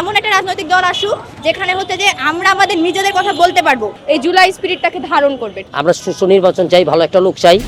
এমন একটা রাজনৈতিক দল আসুক, যেখানে হচ্ছে যে আমরা আমাদের নিজেদের কথা বলতে পারব। এই জুলাই স্পিরিটটাকে ধারণ করবে। আমরা সুষ্ঠু নির্বাচন চাই, ভালো একটা লোক চাই।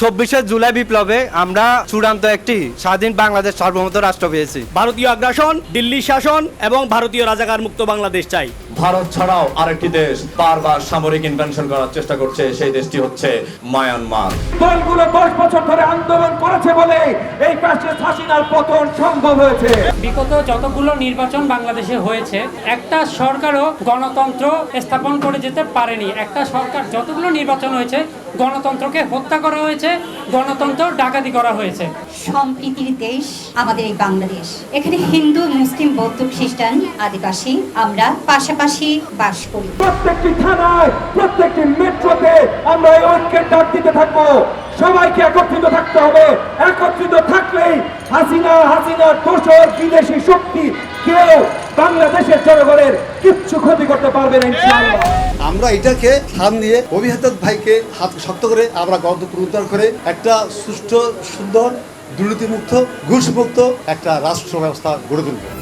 চব্বিশে জুলাই বিপ্লবে আমরা চূড়ান্ত একটি স্বাধীন বাংলাদেশ সার্বভৌমত্ব রাষ্ট্র পেয়েছি। ভারতীয় আগ্রাসন দিল্লি শাসন এবং ভারতীয় রাজাকার মুক্ত বাংলাদেশ চাই। ভারত ছাড়াও আরেকটি দেশ বারবার সামরিক ইনভেনশন করার চেষ্টা করছে সেই দেশটি হচ্ছে মায়ানমার। দলগুলো দশ বছর ধরে আন্দোলন করেছে বলে এই ফ্যাসিস্ট হাসিনার পতন সম্ভব হয়েছে। বিগত যতগুলো নির্বাচন বাংলাদেশে হয়েছে একটা সরকারও গণতন্ত্র স্থাপন করে যেতে পারেনি। একটা সরকার যতগুলো নির্বাচন হয়েছে গণতন্ত্রকে হত্যা করা হয়েছে গণতন্ত্র ডাকাতি করা হয়েছে। সম্প্রীতির দেশ আমাদের এই বাংলাদেশ। এখানে হিন্দু মুসলিম বৌদ্ধ খ্রিস্টান আদিবাসী আমরা পাশাপাশি বাস করি। প্রত্যেকটি থানায় প্রত্যেকটি আমরা ঐক্যের ডাক দিতে থাকব। সবাইকে একত্রিত থাকতে হবে। একত্রিত থাকলেই হাসিনা, হাসিনার দোষর বিদেশি শক্তি কেউ বাংলাদেশের জনগণের কিচ্ছু ক্ষতি করতে পারবে না আমরা এটাকে সামনে নিয়ে অভিহাত ভাইকে হাত শক্ত করে আমরা গণতন্ত্র পুনরুদ্ধার করে একটা সুষ্ঠু, সুন্দর, দুর্নীতিমুক্ত, ঘুষমুক্ত একটা রাষ্ট্র ব্যবস্থা গড়ে তুলব।